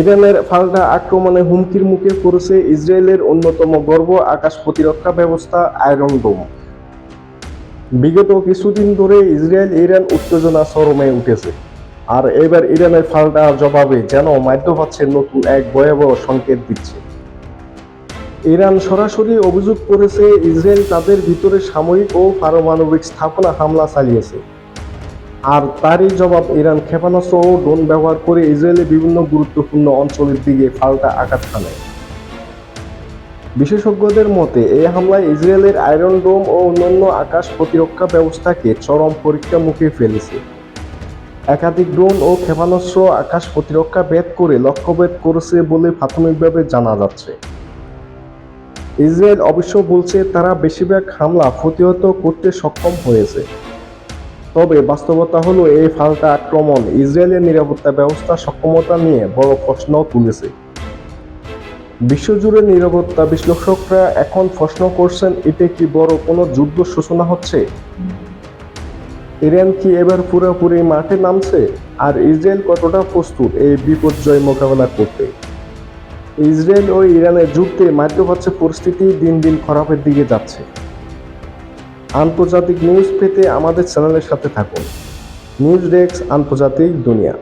ইরানের পাল্টা আক্রমণে হুমকির মুখে পড়েছে ইসরায়েলের অন্যতম গর্ব আকাশ প্রতিরক্ষা ব্যবস্থা আয়রন ডোম বিগত কিছুদিন ধরে ইসরায়েল ইরান উত্তেজনা চরমে উঠেছে। আর এবার ইরানের পাল্টা জবাবে যেন মাধ্য পাচ্ছে নতুন এক ভয়াবহ সংকেত দিচ্ছে। ইরান সরাসরি অভিযোগ করেছে, ইসরায়েল তাদের ভিতরে সামরিক ও পারমাণবিক স্থাপনা হামলা চালিয়েছে। আর তারই জবাব ইরান ক্ষেপণাস্ত্র ও ড্রোন ব্যবহার করে ইসরায়েলের বিভিন্ন গুরুত্বপূর্ণ অঞ্চলের দিকে পাল্টা আঘাত হানে। বিশেষজ্ঞদের মতে এই হামলায় ইসরায়েলের আয়রন ডোম ও অন্যান্য আকাশ প্রতিরক্ষা ব্যবস্থাকে চরম পরীক্ষার মুখে ফেলেছে। একাধিক ড্রোন ও ক্ষেপণাস্ত্র আকাশ প্রতিরক্ষা ভেদ করে লক্ষ্যভেদ করেছে বলে প্রাথমিকভাবে জানা যাচ্ছে। ইসরায়েল অবশ্য বলছে, তারা বেশিরভাগ হামলা প্রতিহত করতে সক্ষম হয়েছে। তবে বাস্তবতা হলো এই পাল্টা আক্রমণ ইসরায়েলের নিরাপত্তা ব্যবস্থার সক্ষমতা নিয়ে বড় প্রশ্ন তুলেছে। বিশ্বজুড়ে নিরাপত্তা বিশ্লেষকরা এখন প্রশ্ন করছেন, এতে কি বড় কোনো যুদ্ধ সূচনা হচ্ছে? ইরান কি এবার পুরোপুরি মাঠে নামছে? আর ইসরায়েল কতটা প্রস্তুত এই বিপর্যয় মোকাবেলা করতে? ইসরায়েল ও ইরানের যুদ্ধে মাধ্য পাচ্ছে পরিস্থিতি দিন দিন খারাপের দিকে যাচ্ছে। আন্তর্জাতিক নিউজ পেতে আমাদের চ্যানেলের সাথে থাকুন। নিউজ ডেস্ক আন্তর্জাতিক দুনিয়া।